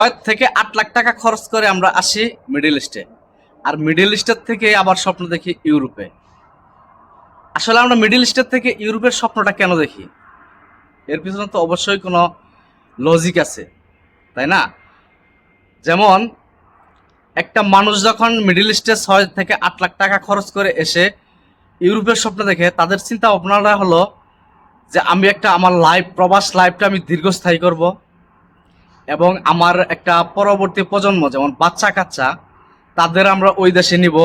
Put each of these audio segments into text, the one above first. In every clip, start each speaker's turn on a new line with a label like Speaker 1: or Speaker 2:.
Speaker 1: ছয় থেকে আট লাখ টাকা খরচ করে আমরা আসি মিডল ইস্টে আর মিডল ইস্টের থেকে আবার স্বপ্ন দেখি ইউরোপে আসলে আমরা মিডল ইস্টের থেকে ইউরোপের স্বপ্নটা কেন দেখি? এর পিছনে তো অবশ্যই কোনো লজিক আছে, তাই না? যেমন, একটা মানুষ যখন মিডল ইস্টে ছয় থেকে আট লাখ টাকা খরচ করে এসে ইউরোপের স্বপ্ন দেখে, তাদের চিন্তা ভাবনাটা হলো যে আমি একটা, আমার লাইফ প্রবাস লাইফটা আমি দীর্ঘস্থায়ী করব। এবং আমার একটা পরবর্তী প্রজন্ম, যেমন বাচ্চা কাচ্চা, তাদের আমরা ওই দেশে নিব।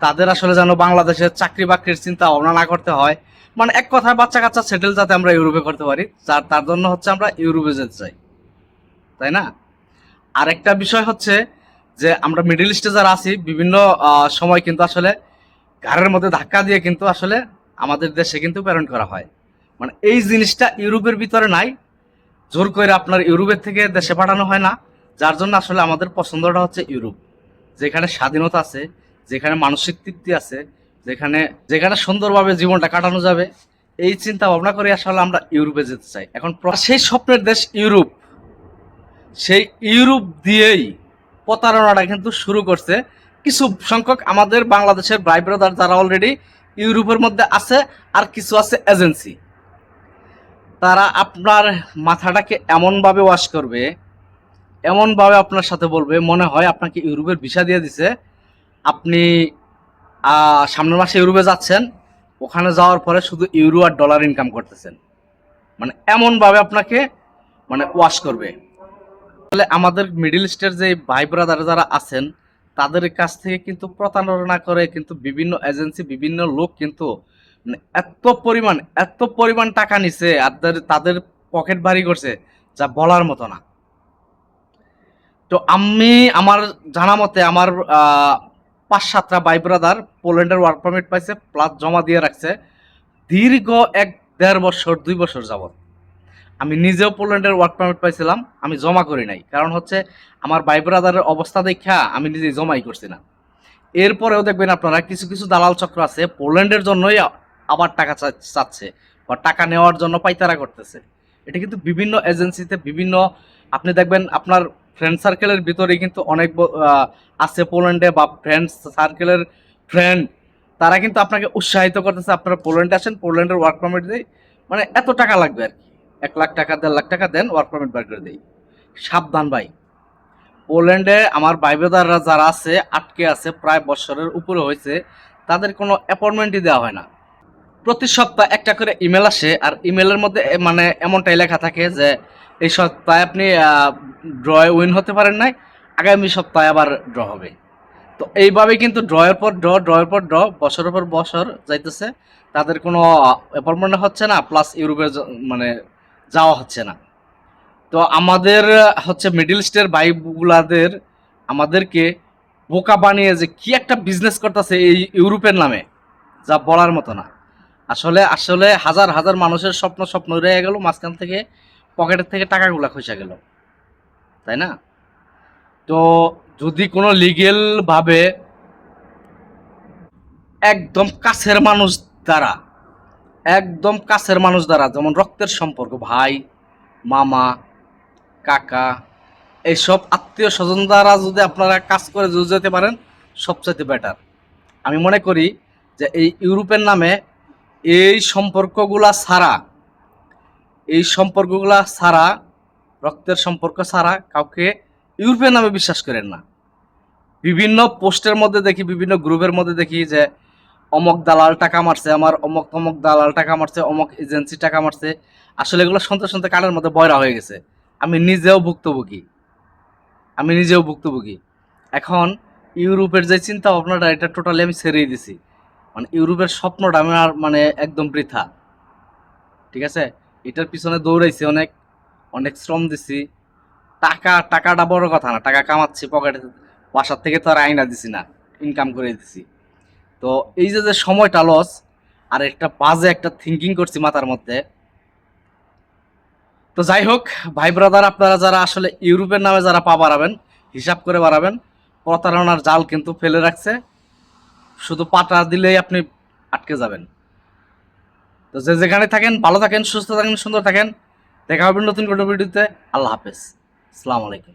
Speaker 1: তাদের আসলে যেন বাংলাদেশে চাকরি বাকরির চিন্তা ভাবনা না করতে হয়। মানে এক কথায় বাচ্চা কাচ্চা সেটেল যাতে আমরা ইউরোপে করতে পারি তার তার জন্য হচ্ছে আমরা ইউরোপে যেতে চাই। তাই না? আরেকটা বিষয় হচ্ছে যে আমরা মিডল ইস্টে যারা আছি, বিভিন্ন সময় কিন্তু আসলে ঘাড়ের মধ্যে ধাক্কা দিয়ে কিন্তু আসলে আমাদের দেশে কিন্তু প্রেরণ করা হয়। মানে এই জিনিসটা ইউরোপের ভিতরে নাই জোর করে আপনার ইউরোপের থেকে দেশে পাঠানো হয় না। যার জন্য আসলে আমাদের পছন্দটা হচ্ছে ইউরোপ। যেখানে স্বাধীনতা আছে, যেখানে মানসিক তৃপ্তি আছে, যেখানে যেখানে সুন্দরভাবে জীবনটা কাটানো যাবে, এই চিন্তা ভাবনা করে আসলে আমরা ইউরোপে যেতে চাই। এখন সেই স্বপ্নের দেশ ইউরোপ। সেই ইউরোপ দিয়েই প্রতারণাটা কিন্তু শুরু করছে। কিছু সংখ্যক আমাদের বাংলাদেশের ভাই ব্রাদার যারা অলরেডি ইউরোপের মধ্যে আছে, আর কিছু আছে এজেন্সি তারা আপনার মাথাটাকে এমনভাবে ওয়াশ করবে, এমনভাবে আপনার সাথে বলবে, মনে হয় আপনাকে ইউরোপের ভিসা দিয়ে দিছে। আপনি সামনের মাসে ইউরোপে যাচ্ছেন, ওখানে যাওয়ার পরে শুধু ইউরো আর ডলার ইনকাম করতেছেন। মানে এমনভাবে আপনাকে মানে ওয়াশ করবে। তাহলে আমাদের মিডল ইস্টের যে ভাই ব্রাদার যারা আছেন, তাদের কাছ থেকে কিন্তু প্রতারণা করে কিন্তু বিভিন্ন এজেন্সি বিভিন্ন লোক কিন্তু এত পরিমাণ এত পরিমাণ টাকা নিছে আর তাদের- পকেট ভারী করছে, যা বলার মতো না। তো আমি, আমার জানা মতে আমার পাঁচ সাতটা ভাই ব্রাদার পোল্যান্ডের ওয়ার্ক পারমিট পাইছে প্লাস জমা দিয়ে রাখছে দীর্ঘ এক, দেড় বছর, দুই বছর যাবত আমি নিজেও পোল্যান্ডের ওয়ার্ক পারমিট পাইছিলাম, আমি জমা করি নাই। কারণ হচ্ছে, আমার ভাই ব্রাদারের অবস্থা দেখা আমি নিজে জমাই করছি না। এরপরেও দেখবেন আপনারা, কিছু কিছু দালাল চক্র আছে, পোল্যান্ডের জন্যই আবার টাকা চাচ্ছে বা টাকা নেওয়ার জন্য পাইতারা করতেছে। এটা কিন্তু বিভিন্ন এজেন্সিতে বিভিন্ন, আপনি দেখবেন আপনার ফ্রেন্ড সার্কেলের ভিতরে কিন্তু অনেক আছে পোল্যান্ডে বা ফ্রেন্ড সার্কেলের ফ্রেন্ড তারা কিন্তু আপনাকে উৎসাহিত করতেছে, আপনারা পোল্যান্ডে আসেন, পোল্যান্ডের ওয়ার্ক পারমিট দেয় মানে এত টাকা লাগবে আর কি। এক লাখ টাকা, দেড় লাখ টাকা দেন ওয়ার্ক পারমিট বার করে দেই। সাবধান ভাই। পোল্যান্ডে আমার বাইবেদাররা যারা আছে, আটকে আছে, প্রায় বছরের উপরে হয়েছে, তাদের কোনো অ্যাপয়েন্টমেন্টই দেওয়া হয় না। প্রতি সপ্তাহ একটা করে ইমেল আসে, আর ইমেলের মধ্যে মানে এমনটাই লেখা থাকে যে, এই সপ্তাহে আপনি ড্রয়ে উইন হতে পারেন নাই, আগামী সপ্তাহে আবার ড্র হবে। তো এইভাবে কিন্তু ড্রয়ের পর ড্র ড্রয়ের পর ড্র বছরের পর বছর যাইতেছে, তাদের কোনো অ্যাপয়েন্টমেন্ট হচ্ছে না প্লাস ইউরোপে মানে যাওয়া হচ্ছে না। তো আমাদের হচ্ছে মিডল ইস্টের বাইকগুলাদের আমাদেরকে বোকা বানিয়ে যে কি একটা বিজনেস করতেছে এই ইউরোপের নামে, যা বলার মতো না। আসলে আসলে হাজার হাজার মানুষের স্বপ্ন স্বপ্ন রয়ে গেল, মাঝখান থেকে পকেটের থেকে টাকাগুলা খসে গেল। তাই না? তো যদি কোনো লিগেল ভাবে একদম কাছের মানুষ দ্বারা, একদম কাছের মানুষ দ্বারা, যেমন রক্তের সম্পর্ক, ভাই, মামা, কাকা এইসব আত্মীয় স্বজন দ্বারা যদি আপনারা কাজ করে যেতে পারেন, সবচাইতে বেটার আমি মনে করি যে এই ইউরোপের নামে এই সম্পর্কগুলা ছাড়া, এই সম্পর্কগুলা ছাড়া, রক্তের সম্পর্ক ছাড়া কাউকে ইউরোপের নামে বিশ্বাস করেন না। বিভিন্ন পোস্টের মধ্যে দেখি, বিভিন্ন গ্রুপের মধ্যে দেখি যে, অমক দালাল টাকা মারছে, আমার অমক অমক দালাল টাকা মারছে, অমক এজেন্সি টাকা মারছে। আসলে এগুলো শুনতে শুনতে কানের মধ্যে বয়রা হয়ে গেছে। আমি নিজেও ভুক্তভোগী। আমি নিজেও ভুক্তভোগী। এখন ইউরোপের যে চিন্তা ভাবনাটা এটা টোটালি আমি ছেড়েই দিছি। মানে ইউরোপের স্বপ্নটা আমার মানে একদম বৃথা। ঠিক আছে? এটার পিছনে দৌড়াইছি, অনেক অনেক শ্রম দিছি। টাকা, টাকাটা বড় কথা না, টাকা কামাচ্ছি, পকেটে বাসার থেকে তো আর আইনা দিছি না ইনকাম করে দিছি। তো এই যে যে সময়টা লস আর একটা বাজে একটা থিঙ্কিং করছি মাথার মধ্যে। তো যাই হোক, ভাই ব্রাদার আপনারা যারা আসলে ইউরোপের নামে যারা পা বাড়াবেন, হিসাব করে বাড়াবেন, প্রতারণার জাল কিন্তু ফেলে রাখছে। শুধু পাটা দিলেই আপনি আটকে যাবেন। তো যে যেখানে থাকেন, ভালো থাকেন, সুস্থ থাকেন, সুন্দর থাকেন। দেখা হবে নতুন ভিডিওতে। আল্লাহ হাফেজ। আসসালামু আলাইকুম।